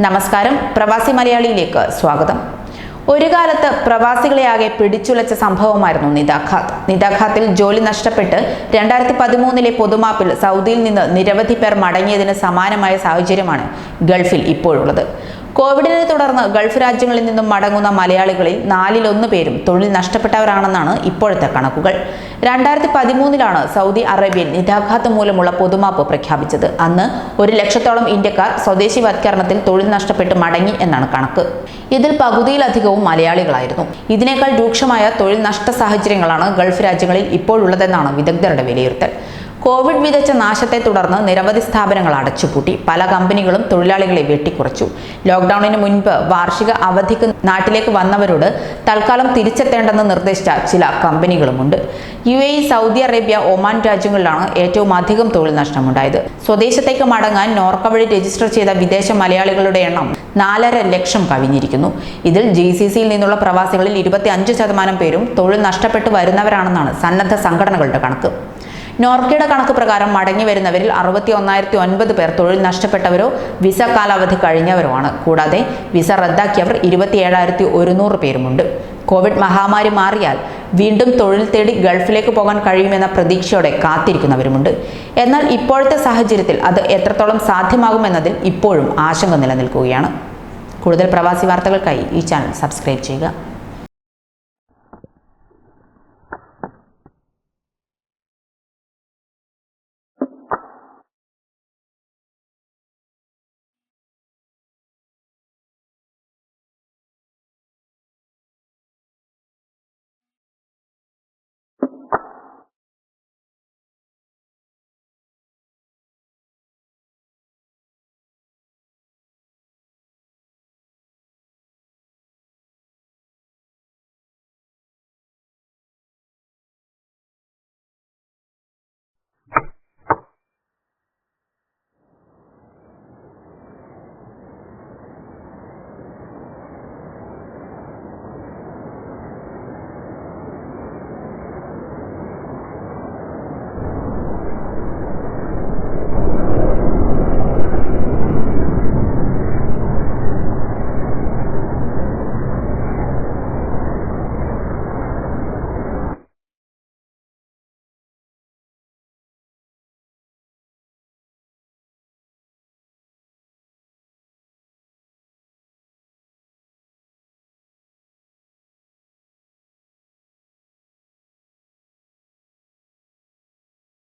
നമസ്കാരം. പ്രവാസി മലയാളിയിലേക്ക് സ്വാഗതം. ഒരു കാലത്ത് പ്രവാസികളെ ആകെ പിടിച്ചുലച്ച സംഭവമായിരുന്നു നിദാഖാത്ത് നിദാഖാത്തിൽ ജോലി നഷ്ടപ്പെട്ട് രണ്ടായിരത്തി പതിമൂന്നിലെ പൊതുമാപ്പിൽ സൗദിയിൽ നിന്ന് നിരവധി പേർ മടങ്ങിയതിന് സമാനമായ സാഹചര്യമാണ് ഗൾഫിൽ ഇപ്പോഴുള്ളത്. കോവിഡിനെ തുടർന്ന് ഗൾഫ് രാജ്യങ്ങളിൽ നിന്നും മടങ്ങുന്ന മലയാളികളിൽ നാലിലൊന്ന് പേരും തൊഴിൽ നഷ്ടപ്പെട്ടവരാണെന്നാണ് ഇപ്പോഴത്തെ കണക്കുകൾ. രണ്ടായിരത്തി പതിമൂന്നിലാണ് സൗദി അറേബ്യൻ നിദാഘാത്ത് മൂലമുള്ള പൊതുമാപ്പ് പ്രഖ്യാപിച്ചത്. അന്ന് ഒരു ലക്ഷത്തോളം ഇന്ത്യക്കാർ സ്വദേശിവത്കരണത്തിൽ തൊഴിൽ നഷ്ടപ്പെട്ട് മടങ്ങി എന്നാണ് കണക്ക്. ഇതിൽ പകുതിയിലധികവും മലയാളികളായിരുന്നു. ഇതിനേക്കാൾ രൂക്ഷമായ തൊഴിൽ നഷ്ട സാഹചര്യങ്ങളാണ് ഗൾഫ് രാജ്യങ്ങളിൽ ഇപ്പോഴുള്ളതെന്നാണ് വിദഗ്ധരുടെ വിലയിരുത്തൽ. കോവിഡ് വിതച്ച നാശത്തെ തുടർന്ന് നിരവധി സ്ഥാപനങ്ങൾ അടച്ചുപൂട്ടി. പല കമ്പനികളും തൊഴിലാളികളെ വെട്ടിക്കുറച്ചു. ലോക്ക്ഡൌണിന് മുൻപ് വാർഷിക അവധിക്ക് നാട്ടിലേക്ക് വന്നവരോട് തൽക്കാലം തിരിച്ചെത്തേണ്ടെന്ന് നിർദ്ദേശിച്ച ചില കമ്പനികളുമുണ്ട്. U A Saudi Arabia Oman രാജ്യങ്ങളിലാണ് ഏറ്റവും അധികം തൊഴിൽ നഷ്ടമുണ്ടായത്. സ്വദേശത്തേക്ക് മടങ്ങാൻ നോർക്ക വഴി രജിസ്റ്റർ ചെയ്ത വിദേശ മലയാളികളുടെ എണ്ണം നാലര ലക്ഷം കവിഞ്ഞിരിക്കുന്നു. ഇതിൽ ജി സി സിയിൽ നിന്നുള്ള പ്രവാസികളിൽ ഇരുപത്തി അഞ്ച് ശതമാനം പേരും തൊഴിൽ നഷ്ടപ്പെട്ടു വരുന്നവരാണെന്നാണ് സന്നദ്ധ സംഘടനകളുടെ കണക്ക്. നോർക്കയുടെ കണക്ക് പ്രകാരം മടങ്ങി വരുന്നവരിൽ അറുപത്തി ഒന്നായിരത്തി ഒൻപത് പേർ തൊഴിൽ നഷ്ടപ്പെട്ടവരോ വിസ കാലാവധി കഴിഞ്ഞവരോ ആണ്. കൂടാതെ വിസ റദ്ദാക്കിയവർ ഇരുപത്തി ഏഴായിരത്തി ഒരുന്നൂറ് പേരുമുണ്ട്. കോവിഡ് മഹാമാരി മാറിയാൽ വീണ്ടും തൊഴിൽ തേടി ഗൾഫിലേക്ക് പോകാൻ കഴിയുമെന്ന പ്രതീക്ഷയോടെ കാത്തിരിക്കുന്നവരുമുണ്ട്. എന്നാൽ ഇപ്പോഴത്തെ സാഹചര്യത്തിൽ അത് എത്രത്തോളം സാധ്യമാകുമെന്നതിൽ ഇപ്പോഴും ആശങ്ക നിലനിൽക്കുകയാണ്. കൂടുതൽ പ്രവാസി വാർത്തകൾക്കായി ഈ ചാനൽ സബ്സ്ക്രൈബ് ചെയ്യുക.